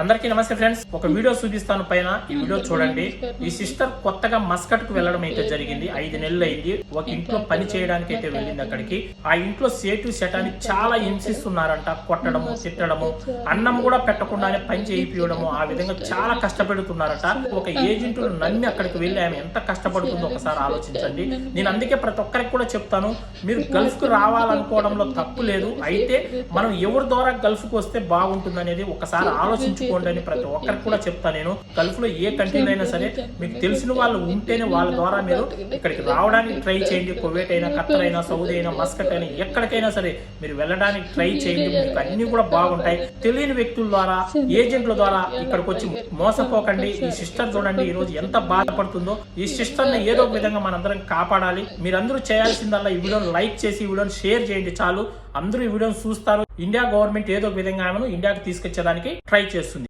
అందరికీ నమస్తే ఫ్రెండ్స్. ఒక వీడియో చూపిస్తాను పైన. ఈ వీడియో చూడండి. ఈ సిస్టర్ కొత్తగా మస్కట్కు వెళ్ళడం అయితే జరిగింది. ఐదు నెలలు అయింది. ఒక ఇంట్లో పని చేయడానికి అయితే వెళ్ళింది అక్కడికి. ఆ ఇంట్లో సేటు సెటాన్ని చాలా హింసిస్తున్నారంట. కొట్టడము తిట్టడము అన్నం కూడా పెట్టకుండానే పని చేయిపియడము. ఆ విధంగా చాలా కష్టపెడుతున్నారట. ఒక ఏజెంట్ నమ్మి అక్కడికి వెళ్ళి ఆమె ఎంత కష్టపడుతుందో ఒకసారి ఆలోచించండి. నేను అందుకే ప్రతి ఒక్కరికి కూడా చెప్తాను. మీరు గల్ఫ్కు రావాలనుకోవడంలో తప్పు లేదు. అయితే మనం ఎవరి ద్వారా గల్ఫ్కు వస్తే బాగుంటుంది అనేది ఒకసారి ఆలోచించుకోండి అని ప్రతి ఒక్కరికి కూడా చెప్తాను నేను. గల్ఫ్లో ఏ కంట్రీలో అయినా సరే మీకు తెలిసిన వాళ్ళు ఉంటేనే వాళ్ళ ద్వారా మీరు ఇక్కడికి రావడానికి ట్రై చేయండి. కువైట్ అయినా ఖత్తర్ అయినా సౌదీ అయినా మస్కట్ అయినా ఎక్కడికైనా సరే మీరు వెళ్ళడానికి ట్రై చేయండి. మీకు అన్ని కూడా బాగుంటాయి. తెలియని వ్యక్తుల ద్వారా ఏజెంట్ల ద్వారా ఇక్కడికి వచ్చి మోసపోకండి. ఈ సిస్టర్ చూడండి ఈ రోజు ఎంత బాధపడుతుందో. ఈ సిస్టర్ని ఏదో ఒక విధంగా మనందరం కాపాడాలి. మీరందరూ చేయాల్సిందల్లా ఈ వీడియోని లైక్ చేసి ఈ వీడియోని షేర్ చేయండి చాలు. అందరూ ఈ వీడియోని చూస్తారు. ఇండియా గవర్నమెంట్ ఏదో ఒక విధంగా ఆమెను ఇండియాకి తీసుకొచ్చేదానికి ట్రై చేస్తుంది.